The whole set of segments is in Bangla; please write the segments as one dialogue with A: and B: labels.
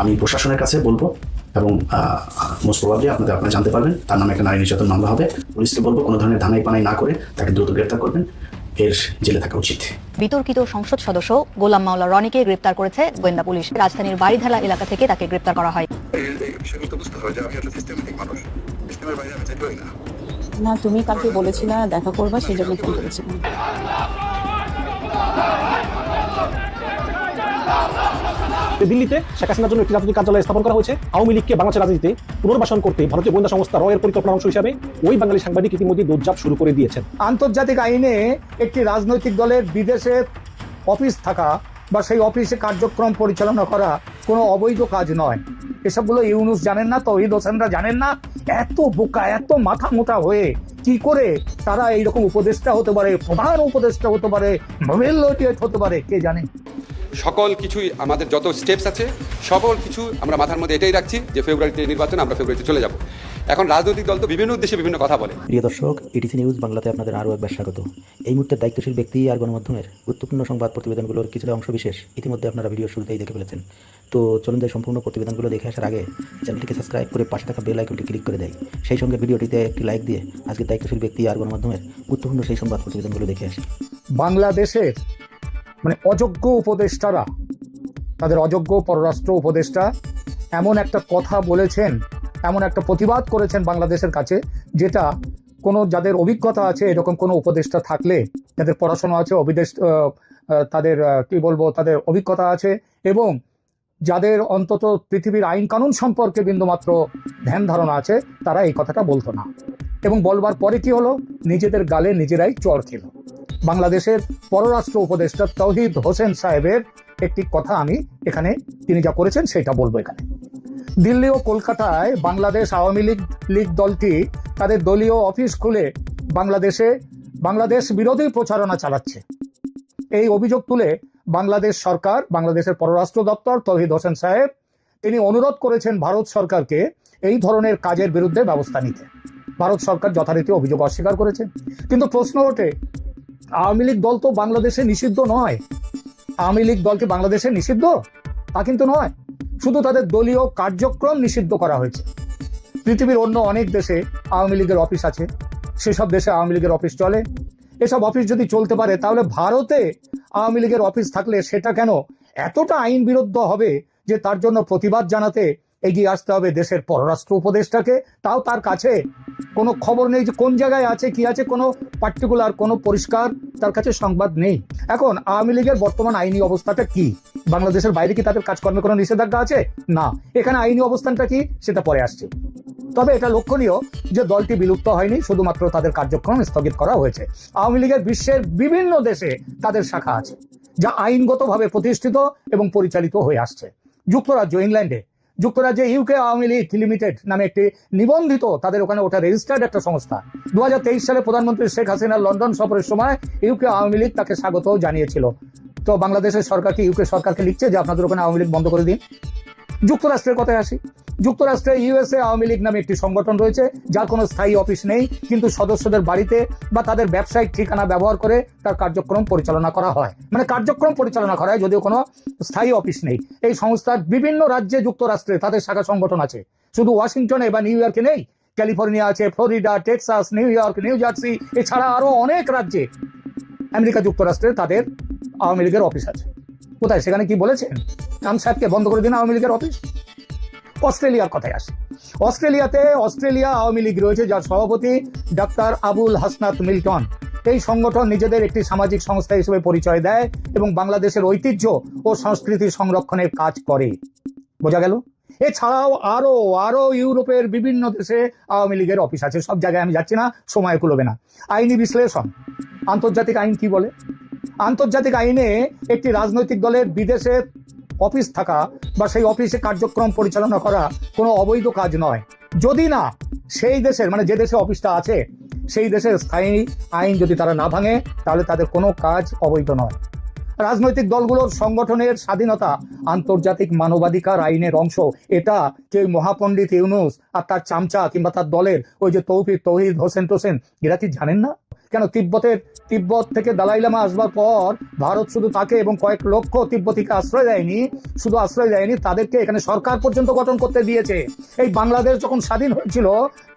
A: আমি প্রশাসনের কাছে বলব এবং মোস্ট প্রবাবলি আপনাদের আপনারা জানতে পারবেন তার নামে একটা নারী নির্যাতন মামলা হবে। পুলিশকে বলব কোনো ধরনের ধানাই পানাই না করে তাকে দ্রুত গ্রেপ্তার করবেন। এর জেলে থাকা উচিত।
B: বিতর্কিত সংসদ সদস্য গোলাম মাওলা রনিকে গ্রেপ্তার করেছে গোয়েন্দা পুলিশ। রাজধানীর বাড়িধারা এলাকা থেকে তাকে গ্রেপ্তার করা হয়।
C: এই এই বিষয়গুলো তো বুঝতে হবে যে আমি একটা সিস্টেমেটিক মানুষ সিস্টেমের বাইরে আমি যেতে পারি না
D: না তুমি কালকে বলেছিলা দেখা করবা সেই জন্য ফোন করেছিলাম
E: দিল্লিতে শেখ হাসিনার জন্য একটি রাজনৈতিক কার্যালয় স্থাপন করা হয়েছে। আওয়ামী লীগকে বাংলাদেশের রাজনীতিতে পুনর্বাসন করতে ভারতীয় গোয়েন্দা সংস্থা রয়ের পরিকল্পনার অংশ হিসাবে ওই বাঙালি সাংবাদিক ইতিমধ্যে দৌড়ঝাঁপ শুরু করে দিয়েছেন।
F: আন্তর্জাতিক আইনে একটি রাজনৈতিক দলের বিদেশে অফিস থাকা বা সেই অফিসে কার্যক্রম পরিচালনা করা কোনো অবৈধ কাজ নয়। এসবগুলো ইউনুস জানেন না, তহিদ হোসেনরা জানেন না। এত বোকা, এত মাথা মোটা হয়ে কি করে তারা এইরকম উপদেষ্টা হতে পারে, প্রধান উপদেষ্টা হতে পারে নোবেল হতে পারে, কে জানে?
G: সকল কিছুই আমাদের যত স্টেপস আছে সকল কিছু আমরা মাথার মধ্যে এটাই রাখছি যে ফেব্রুয়ারিতে নির্বাচন আমরা ফেব্রুয়ারিতে চলে যাব। এখন রাজনৈতিক দল তো বিভিন্ন উদ্দেশ্যে বিভিন্ন কথা বলে।
H: প্রিয় দর্শক ইটিসি নিউজ বাংলাতে আপনাদের আরও একবার স্বাগত। এই মুহূর্তে দায়িত্বশীল ব্যক্তি আর গণমাধ্যমের গুরুত্বপূর্ণ সংবাদ প্রতিবেদনগুলোর কিছুটা অংশ বিশেষ ইতিমধ্যে আপনারা ভিডিও শুরুতেই দেখে ফেলেছেন। তো চলুন যাই সম্পূর্ণ প্রতিবেদনগুলো দেখে আসার আগে চ্যানেলটিকে সাবস্ক্রাইব করে পাশে থাকা বেল আইকনটি ক্লিক করে দেয়। সেই সঙ্গে ভিডিওটিতে একটি লাইক দিয়ে আজকে দায়িত্বশীল ব্যক্তি আর গণমাধ্যমের গুরুত্বপূর্ণ সেই সংবাদ প্রতিবেদনগুলো দেখে আসি।
F: বাংলাদেশের মানে অযোগ্য উপদেষ্টারা তাদের অযোগ্য পররাষ্ট্র উপদেষ্টা এমন একটা কথা বলেছেন এমন একটা প্রতিবাদ করেছেন বাংলাদেশের কাছে যেটা কোনো যাদের অভিজ্ঞতা আছে এরকম কোনো উপদেষ্টা থাকলে যাদের পড়াশোনা আছে আহ, তাদের কি বলব তাদের অভিজ্ঞতা আছে এবং যাদের অন্তত পৃথিবীর আইন কানুন সম্পর্কে বিন্দুমাত্র ধ্যান ধারণা আছে তারা এই কথাটা বলতো না। এবং বলবার পরে কি হলো? নিজেদের গালে নিজেরাই চর খেল। বাংলাদেশের পররাষ্ট্র উপদেষ্টা তৌহিদ হোসেন সাহেবের একটি কথা আমি এখানে তিনি যা করেছেন সেটা বলব এখানে। দিল্লি ও কলকাতায় বাংলাদেশ আওয়ামী লীগ লীগ দলটি তাদের দলীয় অফিস খুলে বাংলাদেশে, বাংলাদেশ বিরোধী প্রচারণা চালাচ্ছে। এই অভিযোগ তুলে বাংলাদেশ সরকার, বাংলাদেশের পররাষ্ট্র দপ্তর তৌহিদ হোসেন সাহেব, তিনি অনুরোধ করেছেন ভারত সরকারকে এই ধরনের কাজের বিরুদ্ধে ব্যবস্থা নিতে। ভারত সরকার যথারীতি অভিযোগ অস্বীকার করেছে। কিন্তু প্রশ্ন ওঠে আওয়ামী লীগ দল তো বাংলাদেশে নিষিদ্ধ নয়। আওয়ামী লীগ দলকে বাংলাদেশে নিষিদ্ধ? তা কিন্তু নয়। শুধু তাদের দলীয় কার্যক্রম নিষিদ্ধ করা হয়েছে। পৃথিবীর অন্য অনেক দেশে আওয়ামী লীগের অফিস আছে। সেসব দেশে আওয়ামী লীগের অফিস চলে। এসব অফিস যদি চলতে পারে, তাহলে ভারতে আওয়ামী লীগের অফিস থাকলে সেটা কেন এতটা আইন বিরুদ্ধ হবে যে তার জন্য প্রতিবাদ জানাতে এগিয়ে আসতে হবে দেশের পররাষ্ট্র উপদেষ্টাকে। তাও তার কাছে কোনো খবর নেই যে কোন জায়গায় আছে, কি আছে, কোনো পার্টিকুলার কোনো পরিষ্কার তার কাছে সংবাদ নেই। এখন আওয়ামী লীগের বর্তমান আইনি অবস্থাটা কি? বাংলাদেশের বাইরে কি তাদের কাজকর্মে কোনো নিষেধাজ্ঞা আছে? না। এখানে আইনি অবস্থানটা কি? সেটা পরে আসছে। তবে এটা লক্ষণীয় যে দলটি বিলুপ্ত হয়নি, শুধুমাত্র তাদের কার্যক্রম স্থগিত করা হয়েছে। আওয়ামী লীগের বিশ্বের বিভিন্ন দেশে তাদের শাখা আছে, যা আইনগতভাবে প্রতিষ্ঠিত এবং পরিচালিত হয়ে আসছে। যুক্তরাজ্য, ইংল্যান্ডে যুক্তরাজ্যে ইউকে আওয়ামী লীগ লিমিটেড নামে একটি নিবন্ধিত তাদের ওখানে ওটা রেজিস্টার্ড একটা সংস্থা। দু হাজার তেইশ সালে প্রধানমন্ত্রী শেখ হাসিনা লন্ডন সফরের সময় ইউকে আওয়ামী লীগ তাকে স্বাগত জানিয়েছিল। তো বাংলাদেশের সরকার কি ইউকে সরকারকে লিখছে যে আপনাদের ওখানে আওয়ামী লীগ বন্ধ করে দিন? যুক্তরাষ্ট্রের কথায় আসি। যুক্তরাষ্ট্রে ইউএসএ আওয়ামী লীগ নামে একটি সংগঠন রয়েছে, যার কোনো স্থায়ী অফিস নেই, কিন্তু সদস্যদের বাড়িতে বা তাদের ব্যবসায়িক ঠিকানা ব্যবহার করে তার কার্যক্রম পরিচালনা করা হয়। মানে কার্যক্রম পরিচালনা করা হয় যদিও কোনো স্থায়ী অফিস নেই। এই সংস্থার বিভিন্ন রাজ্যে যুক্তরাষ্ট্রে তাদের শাখা সংগঠন আছে। শুধু ওয়াশিংটনে বা নিউ ইয়র্কে নেই, ক্যালিফোর্নিয়া আছে, Florida, Texas, New York, New Jersey, এছাড়া আরও অনেক রাজ্যে আমেরিকা যুক্তরাষ্ট্রে তাদের আওয়ামী লীগের অফিস আছে। কোথায়? সেখানে কি বলেছেন? আম সাহেবকে বন্ধ করে দিন আওয়ামী লীগের অফিস। অস্ট্রেলিয়ার কথায় আসে। অস্ট্রেলিয়াতে অস্ট্রেলিয়া আওয়ামী লীগ রয়েছে, যার সভাপতি ডাক্তার আবুল হাসনাত মিল্টন। এই সংগঠন নিজেদের একটি সামাজিক সংস্থা হিসেবে পরিচয় দেয় এবং বাংলাদেশের ঐতিহ্য ও সংস্কৃতি সংরক্ষণের কাজ করে। বোঝা গেল? এছাড়াও আরও আরও ইউরোপের বিভিন্ন দেশে আওয়ামী লীগের অফিস আছে। সব জায়গায় আমি যাচ্ছি না, সময় কুলবে না। আইনি বিশ্লেষণ। আন্তর্জাতিক আইন কি বলে? আন্তর্জাতিক আইনে একটি রাজনৈতিক দলের বিদেশে অফিস থাকা বা সেই অফিসে কার্যক্রম পরিচালনা করা কোনো অবৈধ কাজ নয়। যদি না, সেই দেশের মানে যে দেশে অফিসটা আছে, সেই দেশের স্থায়ী আইন যদি তারা না ভাঙে, তাহলে তাদের কোনো কাজ অবৈধ নয়। রাজনৈতিক দলগুলোর সংগঠনের স্বাধীনতা, আন্তর্জাতিক মানবাধিকার আইনের অংশ, এটা যে মহাপণ্ডিত ইউনুস আর তার চামচা কিংবা তার দলের ওই যে তৌফিক তৌহিদ হোসেন টোসেন, এরা কি জানেন না? কেন তিব্বতের, তিব্বত থেকে দালাই লামা আসবার পর ভারত শুধু তাকে এবং কয়েক লক্ষ তিব্বতীকে আশ্রয় দেয়নি, শুধু আশ্রয় দেয়নি, তাদেরকে এখানে সরকার পর্যন্ত গঠন করতে দিয়েছে। এই বাংলাদেশ যখন স্বাধীন হয়েছিল,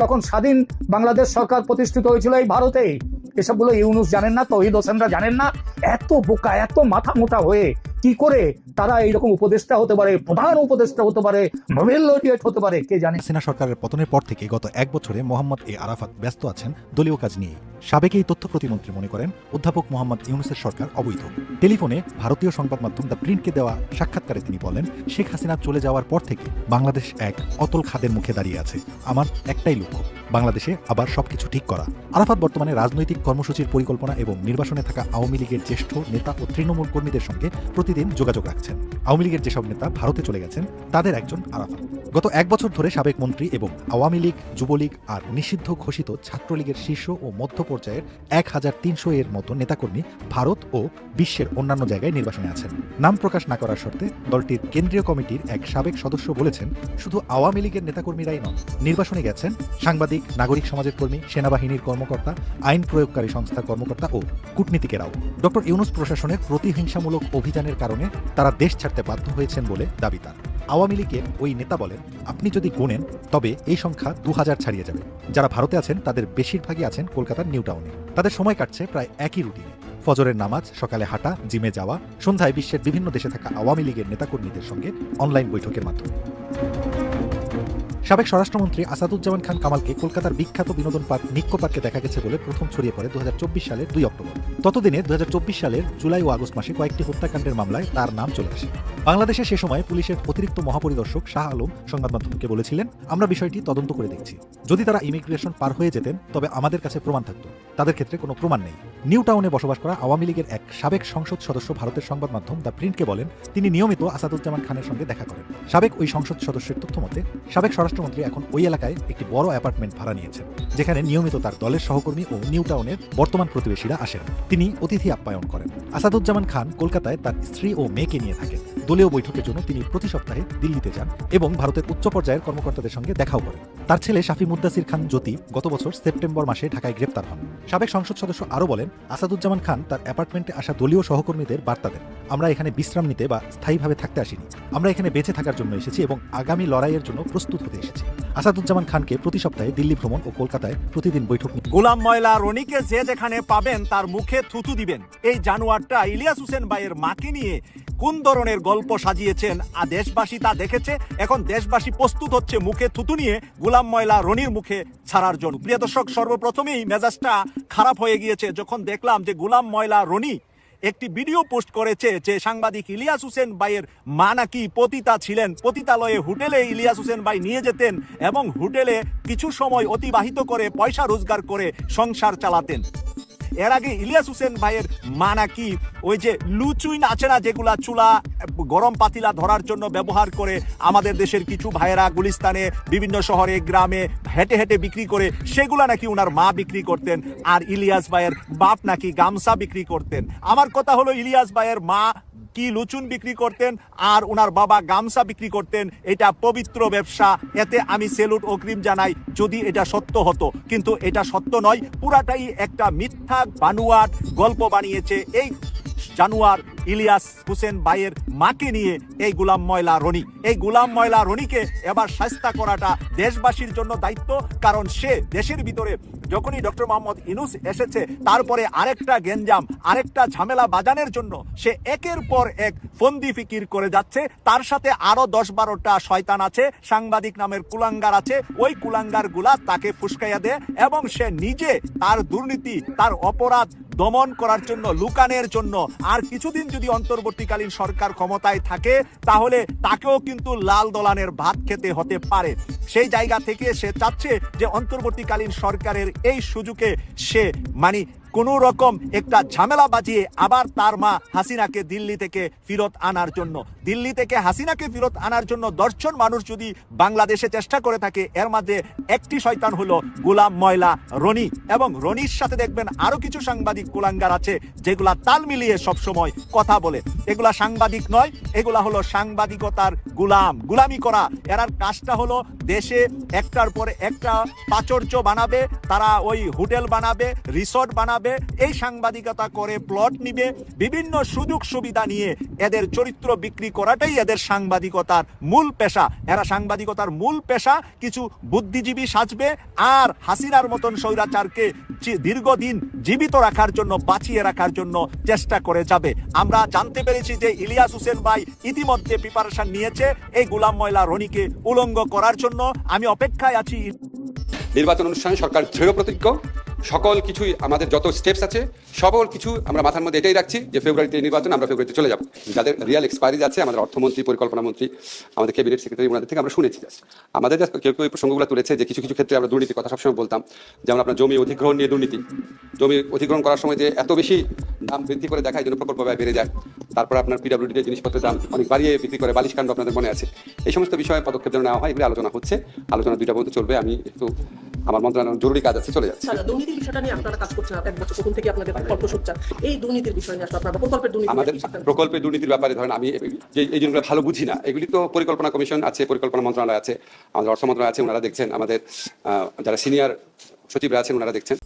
F: তখন স্বাধীন বাংলাদেশ সরকার প্রতিষ্ঠিত হয়েছিল এই ভারতেই। এসবগুলো ইউনুস জানেন না, তহিদ হোসেনরা জানেন না। এত বোকা, এত মাথা মোটা হয়ে কি করে তারা এইরকম উপদেষ্টা হতে পারে, প্রধান উপদেষ্টা হতে পারে, নোবেল লরিয়েট হতে পারে, কে জানে?
I: হাসিনা সরকারের পতনের পর থেকে গত এক বছরে মোহাম্মদ এ আরাফাত ব্যস্ত আছেন দলীয় কাজ নিয়ে। সাবেক এই তথ্য প্রতিমন্ত্রী মনে করেন, অধ্যাপক মোহাম্মদ ইউনুসের সরকার অবৈধ। টেলিফোনে ভারতীয় সংবাদ মাধ্যম দ্য প্রিন্টকে দেওয়া সাক্ষাৎকারে তিনি বলেন, শেখ হাসিনা চলে যাওয়ার পর থেকে বাংলাদেশ এক অতল খাদের মুখে দাঁড়িয়ে আছে। আমার একটাই লক্ষ্য, বাংলাদেশে আবার সবকিছু ঠিক করা। আরাফাত বর্তমানে রাজনৈতিক কর্মসূচির পরিকল্পনা এবং নির্বাচনে থাকা আওয়ামী লীগের জ্যেষ্ঠ নেতা ও তৃণমূল কর্মীদের সঙ্গে প্রতিদিন যোগাযোগ রাখছেন। আওয়ামী লীগের যেসব নেতা ভারতে চলে গেছেন, তাদের একজন আরাফাত। গত এক বছর ধরে সাবেক মন্ত্রী এবং আওয়ামী লীগ, যুবলীগ আর নিষিদ্ধ ঘোষিত ছাত্রলীগের শীর্ষ ও মধ্য পর্যায়ের এক হাজার তিনশো এর মতো নেতাকর্মী ভারত ও বিশ্বের অন্যান্য জায়গায় নির্বাসনে আছেন। নাম প্রকাশ না করার শর্তে দলটির কেন্দ্রীয় কমিটির এক সাবেক সদস্য বলেছেন, শুধু আওয়ামী লীগের নেতাকর্মীরাই নন, নির্বাসনে গেছেন সাংবাদিক, নাগরিক সমাজের কর্মী, সেনাবাহিনীর কর্মকর্তা, আইন প্রয়োগকারী সংস্থার কর্মকর্তা ও কূটনীতিকেরাও। ডক্টর ইউনুস প্রশাসনের প্রতিহিংসামূলক অভিযানের কারণে তারা দেশ ছাড়তে বাধ্য হয়েছেন বলে দাবি তার। আওয়ামী লীগের ওই নেতা বলেন, আপনি যদি গোনেন, তবে এই সংখ্যা দু হাজার ছাড়িয়ে যাবে। যারা ভারতে আছেন, তাদের বেশিরভাগই আছেন কলকাতার নিউ টাউনে। তাদের সময় কাটছে প্রায় একই রুটিনে। ফজরের নামাজ, সকালে হাঁটা, জিমে যাওয়া, সন্ধ্যায় বিশ্বের বিভিন্ন দেশে থাকা আওয়ামী লীগের নেতাকর্মীদের সঙ্গে অনলাইন বৈঠকের মাধ্যমে। সাবেক স্বরাষ্ট্রমন্ত্রী আসাদুজ্জামান খান কামালকে কলকাতার বিখ্যাত বিনোদন পার্ক নিক্কো পার্কে দেখা গেছে বলে প্রথম ছড়িয়ে পড়ে দু সালের দুই অক্টোবর। ততদিনে দু সালের জুলাই ও আগস্ট মাসে কয়েকটি হত্যাকাণ্ডের মামলায় তার নাম চলে আসে। বাংলাদেশে সে সময় পুলিশের অতিরিক্ত মহাপরিদর্শক শাহ আলম সংবাদ মাধ্যমকে বলেছিলেন, আমরা বিষয়টি তদন্ত করে দেখছি। যদি তারা ইমিগ্রেশন পার হয়ে যেতেন, তবে আমাদের কাছে প্রমাণ থাকত। তাদের ক্ষেত্রে কোনো প্রমাণ নেই। নিউ টাউনে বসবাস করা আওয়ামী লীগের এক সাবেক সংসদ সদস্য ভারতের সংবাদ মাধ্যম দ্য প্রিন্টকে বলেন, তিনি নিয়মিত আসাদুজ্জামান খানের সঙ্গে দেখা করেন। সাবেক ওই সংসদ সদস্যের তথ্য মতে সাবেক স্বরাষ্ট্রমন্ত্রী এখন ওই এলাকায় একটি বড় অ্যাপার্টমেন্ট ভাড়া নিয়েছেন, যেখানে নিয়মিত তার দলের সহকর্মী ও নিউ টাউনের বর্তমান প্রতিবেশীরা আসেন। তিনি অতিথি আপ্যায়ন করেন। আসাদুজ্জামান খান কলকাতায় তার স্ত্রী ও মেয়েকে নিয়ে থাকেন। দলীয় বৈঠকের জন্য তিনি প্রতি সপ্তাহে দিল্লিতে যান এবং ভারতের উচ্চ পর্যায়ের কর্মকর্তাদের সঙ্গে দেখাও করেন। তার ছেলে শাফি মুদ্দাসির খান জ্যোতি গত বছর সেপ্টেম্বর মাসে ঢাকায় গ্রেপ্তার হন। সাবেক সংসদ সদস্য আরও বলেন, আসাদুজ্জামান খান তার অ্যাপার্টমেন্টে আসা দলীয় সহকর্মীদের বার্তা দেন। আমরা এখানে বিশ্রাম নিতে বা স্থায়ীভাবে থাকতে আসিনি। আমরা এখানে বেঁচে থাকার জন্য এসেছি এবং আগামী লড়াইয়ের জন্য প্রস্তুত হতে এসেছি। আসাদুজ্জামান খানকে প্রতি সপ্তাহে দিল্লি ভ্রমণ ও কলকাতায় প্রতিদিন বৈঠক
J: গোলাম ময়লা রনিকে যে যেখানে পাবেন তার মুখে থুতু দিবেন। এই জানোয়ারটা ইলিয়াস হোসেন ভাইয়ের মাকে নিয়ে কোন ধরনের গল্প সাজিয়েছেন আর দেশবাসী তা দেখেছে? এখন দেশবাসী প্রস্তুত হচ্ছে মুখে থুতু নিয়ে গোলাম ময়লা রনির মুখে ছাড়ার জন্য। প্রিয় দর্শক, সর্বপ্রথমেই মেজাজটা খারাপ হয়ে গিয়েছে যখন দেখলাম যে গোলাম ময়লা রনি একটি ভিডিও পোস্ট করেছে যে সাংবাদিক ইলিয়াস হোসেন বাইয়ের মা নাকি পতিতা ছিলেন। পতিতালয়ে হোটেলে ইলিয়াস হোসেন বাই নিয়ে যেতেন এবং হোটেলে কিছু সময় অতিবাহিত করে পয়সা রোজগার করে সংসার চালাতেন। এর আগে ইলিয়াস হোসেন ভাইয়ের মা নাকি ওই যে লুচুইন আছে না যেগুলা চুলা, গরম পাতিলা ধরার জন্য ব্যবহার করে আমাদের দেশের কিছু ভাইয়েরা গুলিস্তানে, বিভিন্ন শহরে, গ্রামে হেঁটে হেঁটে বিক্রি করে, সেগুলা নাকি ওনার মা বিক্রি করতেন আর ইলিয়াস ভাইয়ের বাপ নাকি গামছা বিক্রি করতেন। আমার কথা হলো ইলিয়াস ভাইয়ের মা কি লুচুন বিক্রি করতেন আর ওনার বাবা গামছা বিক্রি করতেন, এটা পবিত্র ব্যবসা। এতে আমি সেলুট অগ্রিম জানাই, যদি এটা সত্য হতো। কিন্তু এটা সত্য নয়, পুরাটাই একটা মিথ্যা বানুয়াট গল্প বানিয়েছে এই জানুয়ার ইলিয়াস হোসেন বাইয়ের মাকে নিয়ে এই গুলাম ময়লা রনি। এই গুলাম ময়লা রনিকে এবার শাস্তা করাটা দেশবাসীর জন্য দায়িত্ব, কারণ সে দেশের ভিতরে যখনই ডক্টর মোহাম্মদ ইনুস এসেছে, তারপরে আরেকটা গেঞ্জাম আরেকটা ঝামেলা বাজানের জন্য সে একের পর এক ফন্দি ফিকির করে যাচ্ছে। তার সাথে আরও দশ বারোটা শয়তান আছে, সাংবাদিক নামের কুলাঙ্গার আছে। ওই কুলাঙ্গারগুলা তাকে ফুসকাইয়া দেয় এবং সে নিজে তার দুর্নীতি, তার অপরাধ দমন করার জন্য, লুকানের জন্য আর কিছুদিন যদি অন্তর্বর্তীকালীন সরকার ক্ষমতায় থাকে, তাহলে তাকেও কিন্তু লাল দলানের ভাত খেতে হতে পারে। সেই জায়গা থেকে সে চাচ্ছে যে অন্তর্বর্তীকালীন সরকারের এই সুযোগে সে মানে কোন রকম একটা ঝামেলা বাজিয়ে আবার তার মা হাসিনাকে দিল্লি থেকে ফিরত আনার জন্য। দিল্লি থেকে হাসিনাকে ফেরত আনার জন্য দর্শন মানুষ যদি বাংলাদেশে চেষ্টা করে থাকে, এর মধ্যে একটি শয়তান হলো গোলাম ময়লা রনি। এবং রনির সাথে দেখবেন আরও কিছু সাংবাদিক কুলাঙ্গার আছে, যেগুলা তাল মিলিয়ে সবসময় কথা বলে। এগুলা সাংবাদিক নয়, এগুলা হলো সাংবাদিকতার গুলাম। গুলামি করা। এরার কাজটা হলো দেশে একটার পর একটা প্রাচুর্য বানাবে, তারা ওই হোটেল বানাবে, রিসর্ট বানাবে, এই সাংবাদিকতা করে প্লট নিবে, বিভিন্ন সুযোগ সুবিধা নিয়ে এদের চরিত্র বিক্রি করাটাই এদের সাংবাদিকতার মূল পেশা। এরা সাংবাদিকতার মূল পেশা, কিছু বুদ্ধিজীবী সাজবে আর হাসিনার মতন স্বৈরাচারকে দীর্ঘদিন জীবিত রাখার জন্য, বাঁচিয়ে রাখার জন্য চেষ্টা করে যাবে। আমরা জানতে পেরেছি যে ইলিয়াস হোসেন ভাই ইতিমধ্যে প্রিপারেশন নিয়েছে, এই গুলাম ময়লা রনিকে উলঙ্গ করার জন্য। আমি অপেক্ষায় আছি।
G: নির্বাচন অনুষ্ঠানে সরকার দৃঢ় প্রতিজ্ঞ সকল কিছুই আমাদের যত স্টেপস আছে, সকল কিছু আমরা মাথার মধ্যে এটাই রাখছি যে ফেব্রুয়ারিতে নির্বাচন, আমরা ফেব্রুয়ারিতে চলে যাব। যাদের রিয়াল এক্সপায়ারিজ আছে, আমাদের অর্থমন্ত্রী, পরিকল্পনা মন্ত্রী, আমাদের ক্যাবিনেট সেক্রেটারি ওনাদের থেকে আমরা শুনেছি just। আমাদের just কেউ কেউ প্রসঙ্গগুলো তুলেছে যে কিছু কিছু ক্ষেত্রে আমরা দুর্নীতির কথা সবসময় বলতাম। যেমন আপনার জমি অধিগ্রহণ নিয়ে দুর্নীতি। জমি অধিগ্রহণ করার সময় যে এত বেশি দাম বৃদ্ধি করে দেখায় যেন প্রকল্প ব্যয় বেড়ে যায়। তারপর আপনার পিডাব্লিউডিতে জিনিসপত্রের দাম অনেক বাড়িয়ে বিক্রি করে বালিশ কাণ্ড আপনাদের মনে আছে। এই সমস্ত বিষয়ে পদক্ষেপ যেন নেওয়া হয়, এগুলি আলোচনা হচ্ছে। আলোচনা দুইটা পর্যন্ত চলবে, আমি একটু আমার মন্ত্রণালয় জরুরি কাজ আছে চলে যাচ্ছে।
K: আচ্ছা দুর্নীতির বিষয়টা নিয়ে আপনারা কাজ করছেন এক বছর প্রথম থেকে আপনাদের প্রকল্প সোচ্চার এই দুর্নীতির বিষয় নিয়ে আপনারা প্রকল্পের দুর্নীতি
G: আমাদের প্রকল্পের দুর্নীতির ব্যাপারে ধরেন আমি যে এই জিনিসগুলো ভালো বুঝি না। এগুলি তো পরিকল্পনা কমিশন আছে পরিকল্পনা মন্ত্রণালয় আছে আমাদের অর্থ মন্ত্রণালয় আছে ওনারা দেখছেন। আমাদের আহ, যারা সিনিয়র সচিবরা আছেন ওনারা দেখছেন।